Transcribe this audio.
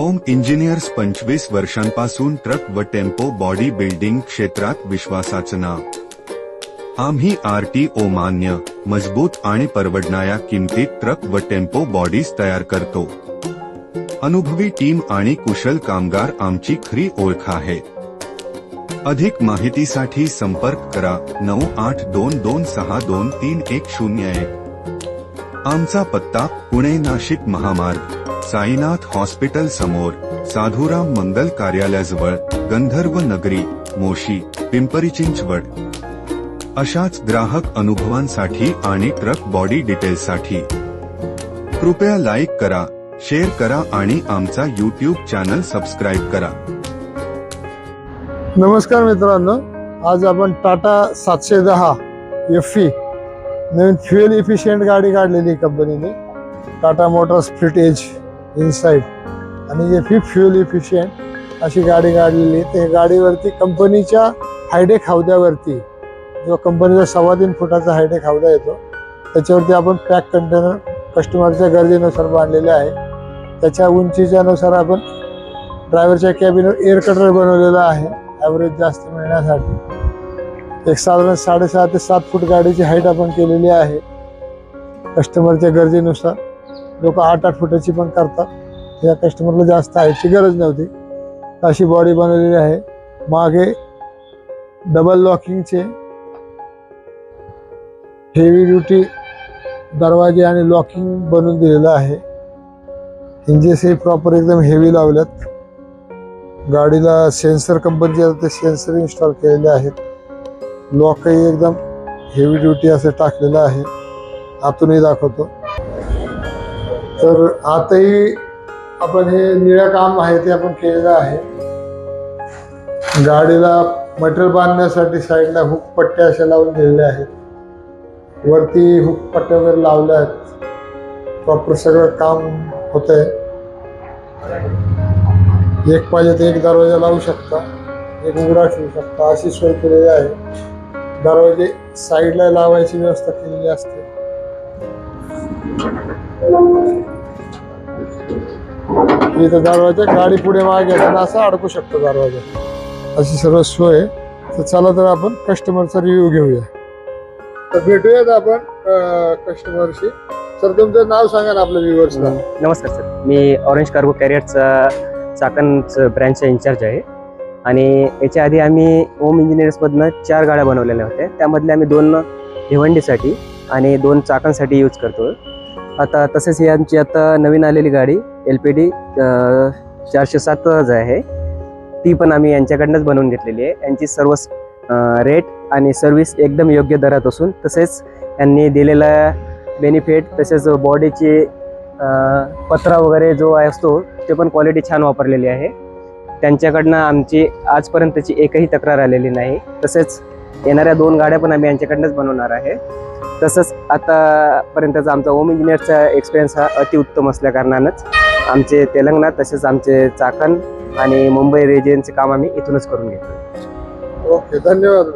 ओम engineers पंचवीस वर्षांपासून truck व टेम्पो बॉडी बिल्डिंग क्षेत्रात विश्वासाचं नाव. आम्ही आर टी ओ मान्य मजबूत आणि परवडणाऱ्या किमतीत ट्रक व टेम्पो बॉडीज तयार करतो. अनुभवी टीम आणि कुशल कामगार आमची खरी ओळख आहे. अधिक माहितीसाठी संपर्क करा नऊ आठ दोन दोन सहा दोन तीन एक शून्य एक. आमचा पत्ता पुणे नाशिक महामार्ग. साईनाथ हॉस्पिटल समोर साधुराम मंगल कार्यालयाजवळ गंधर्व नगरी मोशी पिंपरी चिंचवड. अशाच ग्राहक अनुभवांसाठी आणि ट्रक बॉडी डिटेल्ससाठी. कृपया लाईक करा शेअर करा आणि आमचा यूट्यूब चॅनल सबस्क्राईब करा. नमस्कार मित्रांनो आज आपण टाटा सातशे दहा एफ ई नवीन फ्युएल इफिशियंट गाडी काढलेली कंपनीने. Tata motors fleet edge inside आणि एफ ई फ्युएल इफिशियंट अशी गाडी काढलेली ते गाडीवरती कंपनीच्या हायडेक हौद्यावरती जो कंपनीचा सव्वा तीन फुटाचा हायडेक हौदा येतो त्याच्यावरती आपण पॅक कंटेनर कस्टमरच्या गरजेनुसार बांधलेले आहे. त्याच्या उंचीच्या नुसार आपण ड्रायव्हरच्या कॅबिनवर एअर कटर बनवलेला आहे ॲव्हरेज जास्त मिळण्यासाठी. एक साधारण साडेसहा ते सात फूट गाडीची हाईट आपण केलेली आहे कस्टमरच्या गरजेनुसार लोक आठ आठ फुटाची पण करतात. या कस्टमरला जास्त हाईटची गरज नव्हती. अशी बॉडी बनवलेली आहे. मागे डबल लॉकिंगचे हेवी ड्युटी दरवाजे आणि लॉकिंग बनवून दिलेलं आहे. इंजेसही हे प्रॉपर एकदम हेवी लावल्यात. गाडीला सेन्सर कंपनीचे ते सेन्सर इन्स्टॉल केलेले आहेत. लॉकही एकदम हेवी ड्युटी असं टाकलेलं आहे. आतूनही दाखवतो. तर आताही आपण हे निळ्या काम आहे ते आपण केलेलं आहे. गाडीला मटेरियल बांधण्यासाठी साईडला हुक पट्ट्या अशा लावून दिलेल्या आहेत. वरती हुक पट्ट्या वगैरे लावल्या आहेत. प्रॉपर सगळं काम होतंय. एक पाहिजे तर एक दरवाजा लावू शकता. एक उघडा ठेवू शकता. अशी सोय केलेली आहे. दरवाजे साईडला लावायची व्यवस्था केलेली असते. इथं दरवाजा गाडी पुढे मागे घेताना असं अडकू शकतो दरवाजा. अशी सर्व सोय आहे. तर चला तर आपण कस्टमरचा रिव्ह्यू घेऊया. तर भेटूयात आपण कस्टमरशी सर तुमचं नाव सांगा ना आपल्या व्ह्युअर्सला नमस्कार सर. मी ऑरेंज कार्गो कॅरियरचा चाकणचं ब्रँचचा इन्चार्ज आहे. आणि याच्या आधी आम्ही ओम इंजिनियर्समधनं चार गाड्या बनवलेल्या होत्या. त्यामधल्या आम्ही दोन भिवंडीसाठी आणि दोन चाकांसाठी यूज करतो आता तसेच ही आमची आता नवीन आलेली गाडी एल पी डी चारशे सात आहे. ती पण आम्ही यांच्याकडनंच बनवून घेतलेली आहे. यांची सर्व रेट आणि सर्व्हिस एकदम योग्य दरात असून तसेच यांनी दिलेला बेनिफिट तसेच बॉडीची पत्रा वगैरे जो असतो ते पण क्वालिटी छान वापरलेली आहे. त्यांच्याकडनं आमची आजपर्यंतची एकही तक्रार आलेली नाही. तसेच येणाऱ्या दोन गाड्या पण आम्ही यांच्याकडनंच बनवणार आहे. तसंच आतापर्यंतचा आमचा ओम इंजिनियरचा एक्सपिरियन्स हा अतिउत्तम असल्याकारणानंच आमचे तेलंगणा तसेच आमचे चाकण आणि मुंबई रेजियनचे काम आम्ही इथूनच करून घेतो ओके धन्यवाद.